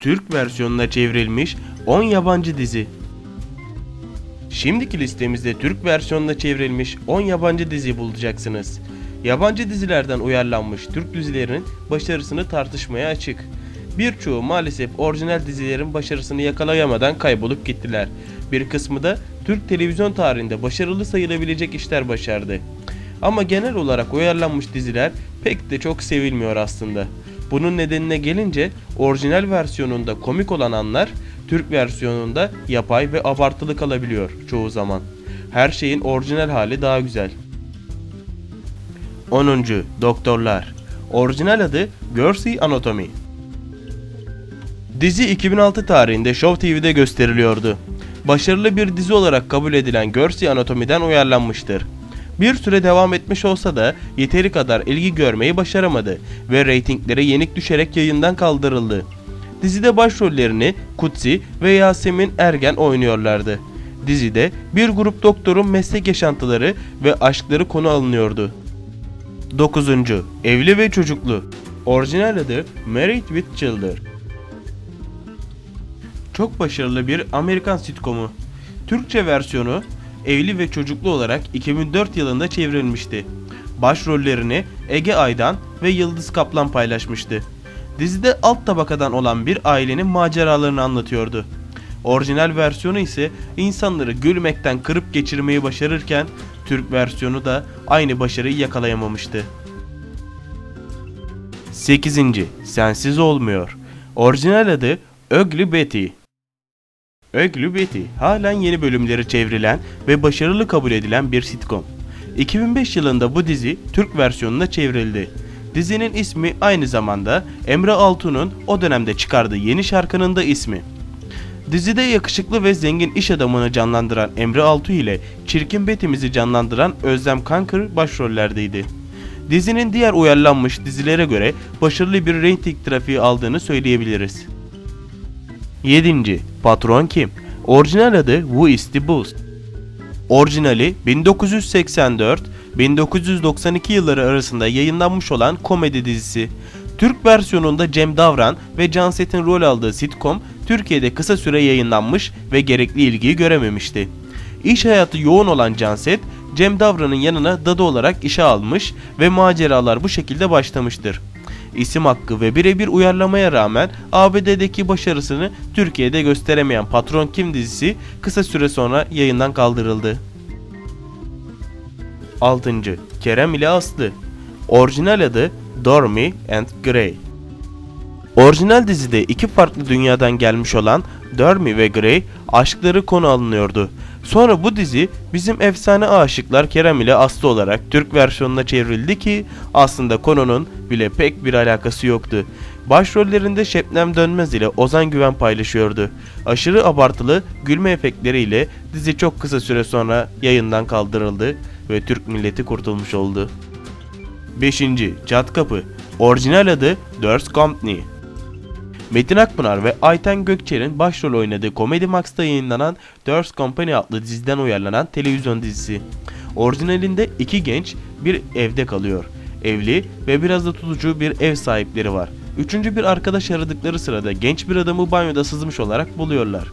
Türk versiyonuna çevrilmiş 10 yabancı dizi. Şimdiki listemizde Türk versiyonuna çevrilmiş 10 yabancı dizi bulacaksınız. Yabancı dizilerden uyarlanmış Türk dizilerinin başarısını tartışmaya açık. Birçoğu maalesef orijinal dizilerin başarısını yakalayamadan kaybolup gittiler. Bir kısmı da Türk televizyon tarihinde başarılı sayılabilecek işler başardı. Ama genel olarak uyarlanmış diziler pek de çok sevilmiyor aslında. Bunun nedenine gelince orijinal versiyonunda komik olan anlar Türk versiyonunda yapay ve abartılı kalabiliyor çoğu zaman. Her şeyin orijinal hali daha güzel. 10. Doktorlar Orijinal adı Girls Anatomy Dizi 2006 tarihinde Show TV'de gösteriliyordu. Başarılı bir dizi olarak kabul edilen Girls Anatomy'den uyarlanmıştır. Bir süre devam etmiş olsa da yeteri kadar ilgi görmeyi başaramadı ve reytingleri yenik düşerek yayından kaldırıldı. Dizide başrollerini Kutsi ve Yasemin Ergen oynuyorlardı. Dizide bir grup doktorun meslek yaşantıları ve aşkları konu alınıyordu. 9. Evli ve Çocuklu Orijinal adı Married with Children Çok başarılı bir Amerikan sitcomu. Türkçe versiyonu Evli ve Çocuklu olarak 2004 yılında çevrilmişti. Başrollerini Ege Aydan ve Yıldız Kaplan paylaşmıştı. Dizide alt tabakadan olan bir ailenin maceralarını anlatıyordu. Orijinal versiyonu ise insanları gülmekten kırıp geçirmeyi başarırken Türk versiyonu da aynı başarıyı yakalayamamıştı. 8. Sensiz Olmuyor Orijinal adı Ugly Betty Ugly Betty halen yeni bölümleri çevrilen ve başarılı kabul edilen bir sitcom. 2005 yılında bu dizi Türk versiyonuna çevrildi. Dizinin ismi aynı zamanda Emre Altun'un o dönemde çıkardığı yeni şarkının da ismi. Dizide yakışıklı ve zengin iş adamını canlandıran Emre Altuğ ile Çirkin Betty'mizi canlandıran Özlem Kankır başrollerdeydi. Dizinin diğer uyarlanmış dizilere göre başarılı bir reyting trafiği aldığını söyleyebiliriz. 7. Patron kim? Orijinal adı Who is the Boss? Orijinali 1984-1992 yılları arasında yayınlanmış olan komedi dizisi. Türk versiyonunda Cem Davran ve Canset'in rol aldığı sitcom Türkiye'de kısa süre yayınlanmış ve gerekli ilgiyi görememişti. İş hayatı yoğun olan Canset, Cem Davran'ın yanına dadı olarak işe almış ve maceralar bu şekilde başlamıştır. İsim hakkı ve birebir uyarlamaya rağmen ABD'deki başarısını Türkiye'de gösteremeyen Patron Kim dizisi kısa süre sonra yayından kaldırıldı. 6. Kerem ile Aslı Orijinal adı Dormy and Gray Orijinal dizide iki farklı dünyadan gelmiş olan Dormy ve Gray aşkları konu alınıyordu. Sonra bu dizi bizim efsane aşıklar Kerem ile Aslı olarak Türk versiyonuna çevrildi ki aslında konunun bile pek bir alakası yoktu. Başrollerinde Şebnem Dönmez ile Ozan Güven paylaşıyordu. Aşırı abartılı gülme efektleriyle dizi çok kısa süre sonra yayından kaldırıldı ve Türk milleti kurtulmuş oldu. 5. Çat Kapı Orijinal adı Durst Company Metin Akpınar ve Ayten Gökçer'in başrol oynadığı Comedy Max'ta yayınlanan Durst Company adlı diziden uyarlanan televizyon dizisi. Orijinalinde iki genç bir evde kalıyor. Evli ve biraz da tutucu bir ev sahipleri var. Üçüncü bir arkadaş aradıkları sırada genç bir adamı banyoda sızmış olarak buluyorlar.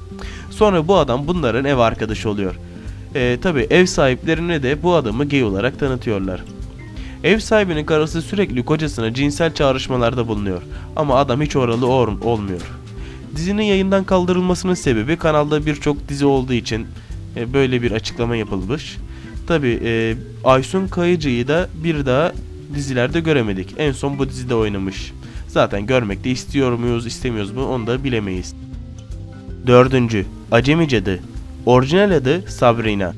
Sonra bu adam bunların ev arkadaşı oluyor. Ee, Tabi ev sahiplerine de bu adamı gay olarak tanıtıyorlar. Ev sahibinin karısı sürekli kocasına cinsel çağrışmalarda bulunuyor ama adam hiç oralı ol- olmuyor. Dizinin yayından kaldırılmasının sebebi kanalda birçok dizi olduğu için e, böyle bir açıklama yapılmış. Tabi e, Aysun Kayıcı'yı da bir daha dizilerde göremedik. En son bu dizide oynamış. Zaten görmek de istiyor muyuz istemiyoruz mu onu da bilemeyiz. Dördüncü Acemi Cadı Orijinal adı Sabrina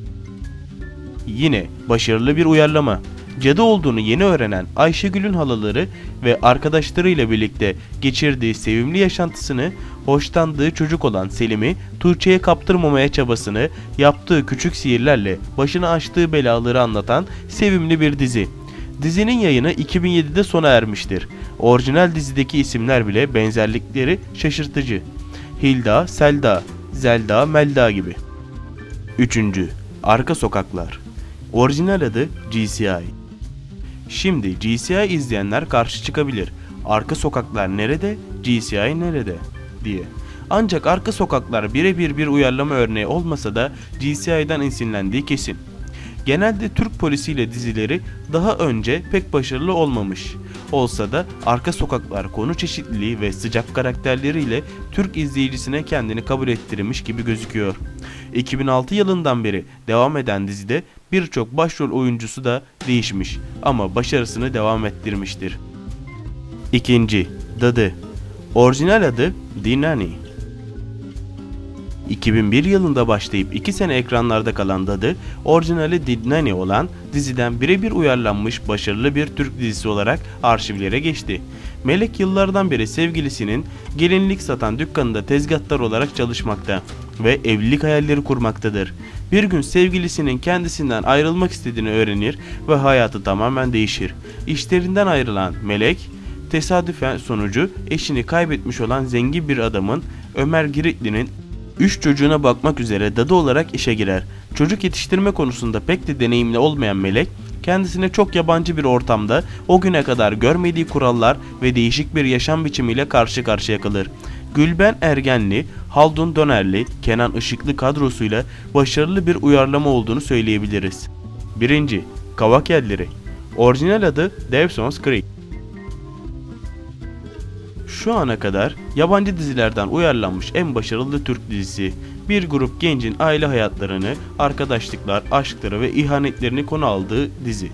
Yine başarılı bir uyarlama. Cadı olduğunu yeni öğrenen Ayşegül'ün halaları ve arkadaşlarıyla birlikte geçirdiği sevimli yaşantısını, hoşlandığı çocuk olan Selim'i Tuğçe'ye kaptırmamaya çabasını, yaptığı küçük sihirlerle başına açtığı belaları anlatan sevimli bir dizi. Dizinin yayını 2007'de sona ermiştir. Orijinal dizideki isimler bile benzerlikleri şaşırtıcı. Hilda, Selda, Zelda, Melda gibi. 3. Arka Sokaklar Orijinal adı GCI. Şimdi GCI izleyenler karşı çıkabilir. Arka sokaklar nerede? GCI nerede? diye. Ancak arka sokaklar birebir bir uyarlama örneği olmasa da GCI'den esinlendiği kesin. Genelde Türk polisiyle dizileri daha önce pek başarılı olmamış. Olsa da arka sokaklar konu çeşitliliği ve sıcak karakterleriyle Türk izleyicisine kendini kabul ettirmiş gibi gözüküyor. 2006 yılından beri devam eden dizide birçok başrol oyuncusu da değişmiş ama başarısını devam ettirmiştir. İkinci, Dadı. Orijinal adı Dinani. 2001 yılında başlayıp 2 sene ekranlarda kalan Dadı, orijinali Didnani olan diziden birebir uyarlanmış başarılı bir Türk dizisi olarak arşivlere geçti. Melek yıllardan beri sevgilisinin gelinlik satan dükkanında tezgahtar olarak çalışmakta ve evlilik hayalleri kurmaktadır. Bir gün sevgilisinin kendisinden ayrılmak istediğini öğrenir ve hayatı tamamen değişir. İşlerinden ayrılan Melek, tesadüfen sonucu eşini kaybetmiş olan zengin bir adamın Ömer Giritli'nin Üç çocuğuna bakmak üzere dadı olarak işe girer. Çocuk yetiştirme konusunda pek de deneyimli olmayan Melek, kendisine çok yabancı bir ortamda o güne kadar görmediği kurallar ve değişik bir yaşam biçimiyle karşı karşıya kalır. Gülben Ergenli, Haldun Dönerli, Kenan Işıklı kadrosuyla başarılı bir uyarlama olduğunu söyleyebiliriz. 1. Kavak Yelleri Orijinal adı Dawson's Creek şu ana kadar yabancı dizilerden uyarlanmış en başarılı Türk dizisi. Bir grup gencin aile hayatlarını, arkadaşlıklar, aşkları ve ihanetlerini konu aldığı dizi.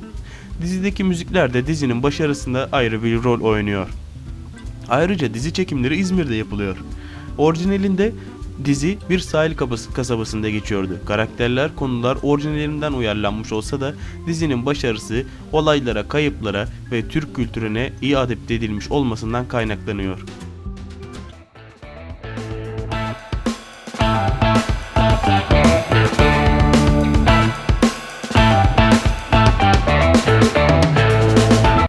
Dizideki müzikler de dizinin başarısında ayrı bir rol oynuyor. Ayrıca dizi çekimleri İzmir'de yapılıyor. Orijinalinde dizi bir sahil kasabasında geçiyordu. Karakterler, konular orijinalinden uyarlanmış olsa da dizinin başarısı olaylara, kayıplara ve Türk kültürüne iyi adapte edilmiş olmasından kaynaklanıyor.